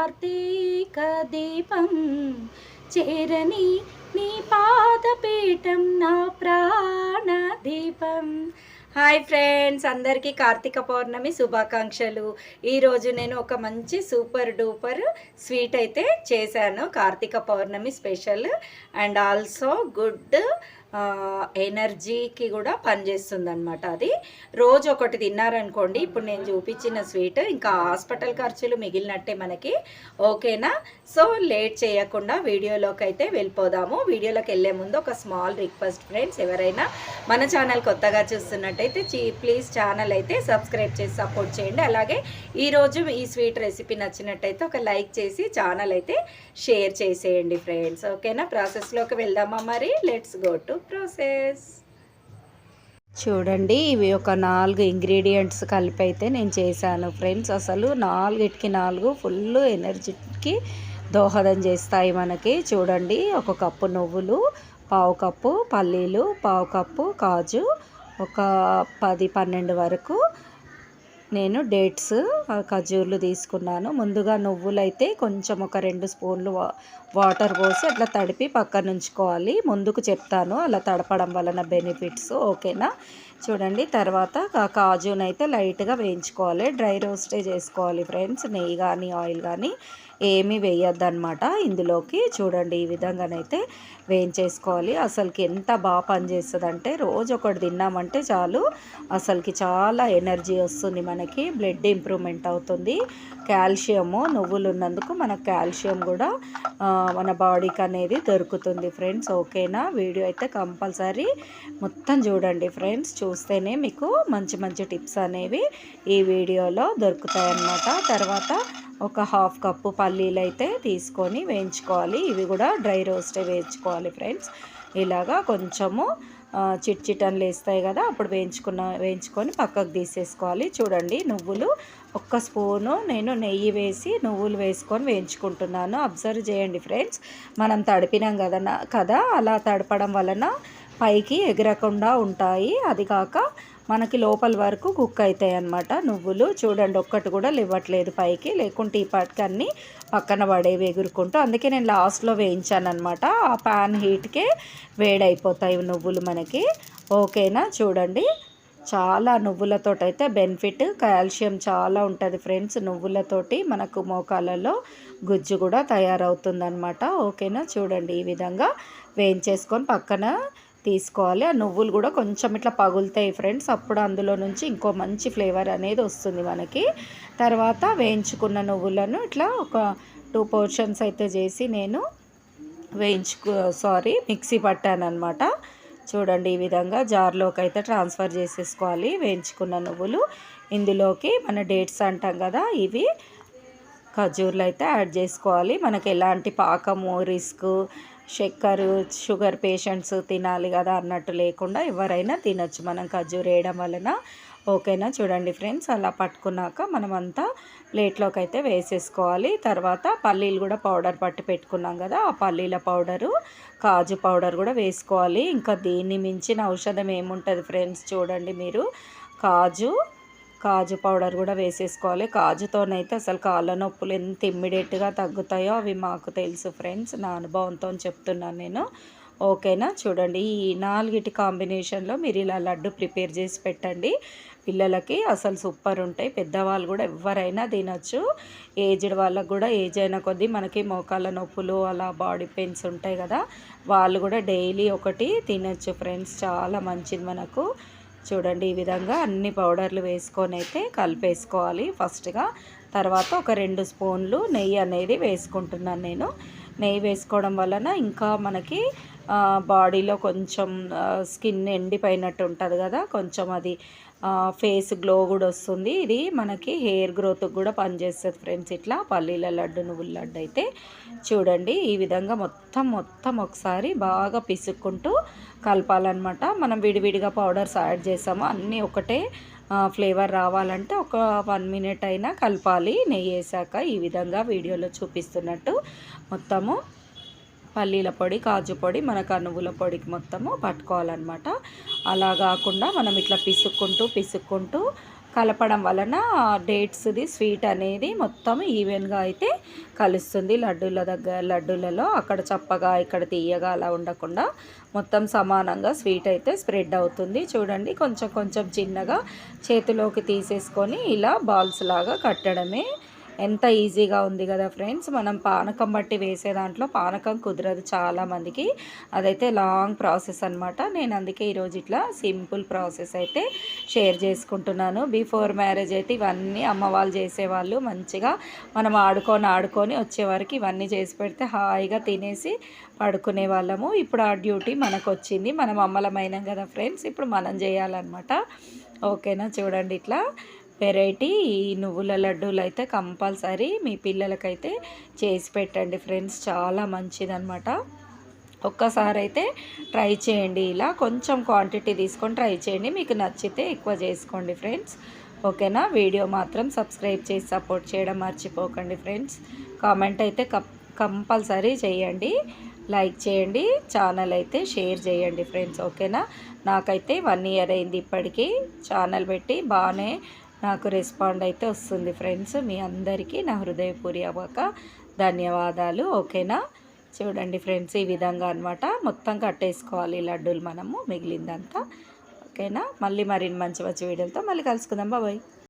కార్తీక దీపం చేరని నీ పాదపీఠం నా ప్రాణ దీపం హాయ్ ఫ్రెండ్స్ అందరికీ కార్తీక పౌర్ణమి శుభాకాంక్షలు. ఈరోజు నేను ఒక మంచి సూపర్ డూపర్ స్వీట్ అయితే చేశాను. Karthika Pournami special and also good ఎనర్జీకి కూడా పనిచేస్తుంది అనమాట అది. రోజు ఒకటి తిన్నారనుకోండి ఇప్పుడు నేను చూపించిన స్వీట్ ఇంకా హాస్పిటల్ ఖర్చులు మిగిలినట్టే మనకి. ఓకేనా సో లేట్ చేయకుండా వీడియోలోకి అయితే వెళ్ళిపోదాము. వీడియోలోకి వెళ్ళే ముందు ఒక స్మాల్ రిక్వెస్ట్ ఫ్రెండ్స్ ఎవరైనా మన ఛానల్ కొత్తగా చూస్తున్నట్టయితే చీ ప్లీజ్ ఛానల్ అయితే సబ్స్క్రైబ్ చేసి సపోర్ట్ చేయండి. అలాగే ఈరోజు ఈ స్వీట్ రెసిపీ నచ్చినట్టయితే ఒక లైక్ చేసి ఛానల్ అయితే షేర్ చేసేయండి ఫ్రెండ్స్ ఓకేనా ప్రాసెస్లోకి వెళ్దామా మరి? లెట్స్ గో టు ప్రాసెస్ చూడండి ఇవి ఒక నాలుగు ఇంగ్రీడియంట్స్ కలిపి అయితే నేను చేశాను ఫ్రెండ్స్ అసలు నాలుగిటికి నాలుగు ఫుల్ ఎనర్జీకి దోహదం చేస్తాయి మనకి. చూడండి ఒక కప్పు నువ్వులు పావు కప్పు పల్లీలు పావు కప్పు కాజు ఒక పది పన్నెండు వరకు నేను డేట్స్ ఖజూర్లు తీసుకున్నాను. ముందుగా నువ్వులు అయితే కొంచెం ఒక రెండు స్పూన్లు వాటర్ పోసి అట్లా తడిపి పక్కన ఉంచుకోవాలి ముందుకు చెప్తాను అలా తడపడం వలన బెనిఫిట్స్ ఓకేనా? చూడండి తర్వాత కాజునైతే లైట్గా వేయించుకోవాలి. డ్రై రోస్టే చేసుకోవాలి ఫ్రెండ్స్. నెయ్యి కానీ ఆయిల్ కానీ ఏమీ వేయొద్దనమాట ఇందులోకి చూడండి ఈ విధంగానైతే వేయించేసుకోవాలి. అసలుకి ఎంత బాగా పనిచేస్తుంది అంటే రోజు ఒకటి తిన్నామంటే చాలు అసలుకి చాలా ఎనర్జీ వస్తుంది మనకి. బ్లడ్ ఇంప్రూవ్మెంట్ అవుతుంది. కాల్షియము నువ్వులు ఉన్నందుకు మన కాల్షియం కూడా మన బాడీకి అనేది దొరుకుతుంది ఫ్రెండ్స్. ఓకేనా? వీడియో అయితే కంపల్సరీ మొత్తం చూడండి ఫ్రెండ్స్. చూ చూస్తేనే మీకు మంచి మంచి టిప్స్ అనేవి ఈ వీడియోలో దొరుకుతాయి అన్నమాట తర్వాత ఒక హాఫ్ కప్పు పల్లీలు అయితే తీసుకొని వేయించుకోవాలి. ఇవి కూడా డ్రై రోస్టే వేయించుకోవాలి ఫ్రెండ్స్. ఇలాగా కొంచెము చిట్ చిటన్లు వేస్తాయి కదా అప్పుడు వేయించుకున్న వేయించుకొని పక్కకు తీసేసుకోవాలి. చూడండి నువ్వులు ఒక్క స్పూను నేను నెయ్యి వేసి నువ్వులు వేసుకొని వేయించుకుంటున్నాను. అబ్జర్వ్ చేయండి ఫ్రెండ్స్. మనం తడిపినాం కదా కదా అలా తడపడం వలన పైకి ఎగరకుండా ఉంటాయి. అది కాక మనకి లోపల వరకు కుక్ అవుతాయి అన్నమాట నువ్వులు. చూడండి ఒక్కటి కూడా లేవట్లేదు పైకి. లేకుంటే ఈ పాటికి అన్నీ పక్కన పడేవి ఎగురుకుంటూ. అందుకే నేను లాస్ట్లో వేయించాను అనమాట ఆ ప్యాన్ హీట్కే వేడైపోతాయి నువ్వులు మనకి. ఓకేనా? చూడండి. చాలా నువ్వులతో అయితే బెనిఫిట్. కాల్షియం చాలా ఉంటుంది ఫ్రెండ్స్. నువ్వులతోటి మనకు మోకాలలో గుజ్జు కూడా తయారవుతుంది అనమాట ఓకేనా? చూడండి ఈ విధంగా వేయించేసుకొని పక్కన తీసుకోవాలి. ఆ నువ్వులు కూడా కొంచెం ఇట్లా పగులుతాయి ఫ్రెండ్స్. అప్పుడు అందులో నుంచి ఇంకో మంచి ఫ్లేవర్ అనేది వస్తుంది మనకి. తర్వాత వేయించుకున్న నువ్వులను ఇట్లా ఒక టూ పోర్షన్స్ అయితే చేసి నేను వేయించుకు సారీ మిక్సీ పట్టాను అనమాట చూడండి ఈ విధంగా జార్లోకి అయితే ట్రాన్స్ఫర్ చేసేసుకోవాలి వేయించుకున్న నువ్వులు. ఇందులోకి మన డేట్స్ అంటాం కదా ఇవి ఖజూర్లు అయితే యాడ్ చేసుకోవాలి. మనకి ఎలాంటి పాకము రిస్క్ చక్కెర షుగర్ పేషెంట్స్ తినాలి కదా అన్నట్టు లేకుండా ఎవరైనా తినొచ్చు. మనం ఖర్జూర వేయడం వలన ఓకేనా? చూడండి ఫ్రెండ్స్ అలా పట్టుకున్నాక మనం అంతా ప్లేట్లోకి అయితే వేసేసుకోవాలి. తర్వాత పల్లీలు కూడా పౌడర్ పట్టి పెట్టుకున్నాం కదా ఆ పల్లీల పౌడరు కాజు పౌడర్ కూడా వేసుకోవాలి. ఇంకా దీన్ని మించిన ఔషధం ఏముంటుంది ఫ్రెండ్స్? చూడండి మీరు. కాజు కాజు పౌడర్ కూడా వేసేసుకోవాలి. కాజుతోనైతే అసలు కాళ్ళ నొప్పులు ఎంత ఇమ్మీడియట్గా తగ్గుతాయో అవి మాకు తెలుసు ఫ్రెండ్స్. నా అనుభవంతో చెప్తున్నాను నేను. ఓకేనా? చూడండి ఈ నాలుగిటి కాంబినేషన్లో మీరు ఇలా లడ్డు ప్రిపేర్ చేసి పెట్టండి. పిల్లలకి అసలు సూపర్ ఉంటాయి. పెద్దవాళ్ళు కూడా ఎవరైనా తినచ్చు. ఏజ్డ్ వాళ్ళకు కూడా ఏజ్ అయిన కొద్దీ మనకి మోకాళ్ళ నొప్పులు అలా బాడీ పెయిన్స్ ఉంటాయి కదా. వాళ్ళు కూడా డైలీ ఒకటి తినచ్చు ఫ్రెండ్స్. చాలా మంచిది మనకు. చూడండి ఈ విధంగా అన్ని పౌడర్లు వేసుకొని అయితే కలిపేసుకోవాలి. ఫస్ట్గా తర్వాత ఒక రెండు స్పూన్లు నెయ్యి అనేది వేసుకుంటున్నాను నేను. నెయ్యి వేసుకోవడం వలన ఇంకా మనకి బాడీలో కొంచెం స్కిన్ ఎండిపోయినట్టు ఉంటుంది కదా కొంచెం అది ఫేస్ గ్లో కూడా వస్తుంది. ఇది మనకి హెయిర్ గ్రోత్కి కూడా పనిచేస్తుంది ఫ్రెండ్స్ ఇట్లా పల్లీల లడ్డు నువ్వుల లడ్డు అయితే. చూడండి ఈ విధంగా మొత్తం మొత్తం ఒకసారి బాగా పిసుక్కుంటూ కలపాలన్నమాట. మనం విడివిడిగా పౌడర్స్ యాడ్ చేసాము అన్నీ ఒకటే ఫ్లేవర్ రావాలంటే ఒక వన్ మినిట్ అయినా కలపాలి. నెయ్యి వేసాక ఈ విధంగా వీడియోలో చూపిస్తున్నట్టు మొత్తము పల్లీల పొడి కాజు పొడి మనకు నువ్వుల పొడికి మొత్తము పట్టుకోవాలన్నమాట. అలా కాకుండా మనం ఇట్లా పిసుక్కుంటూ పిసుక్కుంటూ కలపడం వలన డేట్స్ది స్వీట్ అనేది మొత్తం ఈవెన్గా అయితే కలుస్తుంది. లడ్డూల దగ్గర లడ్డూలలో అక్కడ చప్పగా ఇక్కడ తీయగా అలా ఉండకుండా మొత్తం సమానంగా స్వీట్ అయితే స్ప్రెడ్ అవుతుంది. చూడండి కొంచెం కొంచెం చిన్నగా చేతిలోకి తీసేసుకొని ఇలా బాల్స్ లాగా కట్టడమే ఎంత ఈజీగా ఉంది కదా ఫ్రెండ్స్? మనం పానకం బట్టి వేసే దాంట్లో పానకం కుదరదు చాలామందికి అదైతే లాంగ్ ప్రాసెస్ అనమాట నేను అందుకే ఈరోజు ఇట్లా సింపుల్ ప్రాసెస్ అయితే షేర్ చేసుకుంటున్నాను. బిఫోర్ మ్యారేజ్ అయితే ఇవన్నీ అమ్మ వాళ్ళు చేసేవాళ్ళు మంచిగా మనం ఆడుకొని ఆడుకొని వచ్చేవారికి ఇవన్నీ చేసి పెడితే హాయిగా తినేసి పడుకునే వాళ్ళము. ఇప్పుడు ఆ డ్యూటీ మనకు వచ్చింది. మనం అమ్మలమైనాం కదా ఫ్రెండ్స్? ఇప్పుడు మనం చేయాలన్నమాట. ఓకేనా? చూడండి ఇట్లా. వెరైటీ ఈ నువ్వుల లడ్డూలు అయితే కంపల్సరీ మీ పిల్లలకైతే చేసి పెట్టండి ఫ్రెండ్స్. చాలా మంచిదన్నమాట. ఒక్కసారి అయితే ట్రై చేయండి ఇలా. కొంచెం క్వాంటిటీ తీసుకొని ట్రై చేయండి. మీకు నచ్చితే ఎక్కువ చేసుకోండి ఫ్రెండ్స్. ఓకేనా? వీడియో మాత్రం సబ్స్క్రైబ్ చేసి సపోర్ట్ చేయడం మర్చిపోకండి ఫ్రెండ్స్. కామెంట్ అయితే కంపల్సరీ చేయండి. లైక్ చేయండి. ఛానల్ అయితే షేర్ చేయండి ఫ్రెండ్స్. ఓకేనా? నాకైతే వన్ ఇయర్ అయింది ఇప్పటికీ. ఛానల్ పెట్టి బాగానే నాకు రెస్పాండ్ అయితే వస్తుంది ఫ్రెండ్స్ మీ అందరికీ నా హృదయపూర్వక ధన్యవాదాలు ఓకేనా? చూడండి ఫ్రెండ్స్ ఈ విధంగా అనమాట మొత్తం కట్టేసుకోవాలి లడ్డూలు మనము మిగిలిందంతా. ఓకేనా? మళ్ళీ మరిన్ని మంచి మంచి వీడియోలతో మళ్ళీ కలుసుకుందాం. బాబాయ్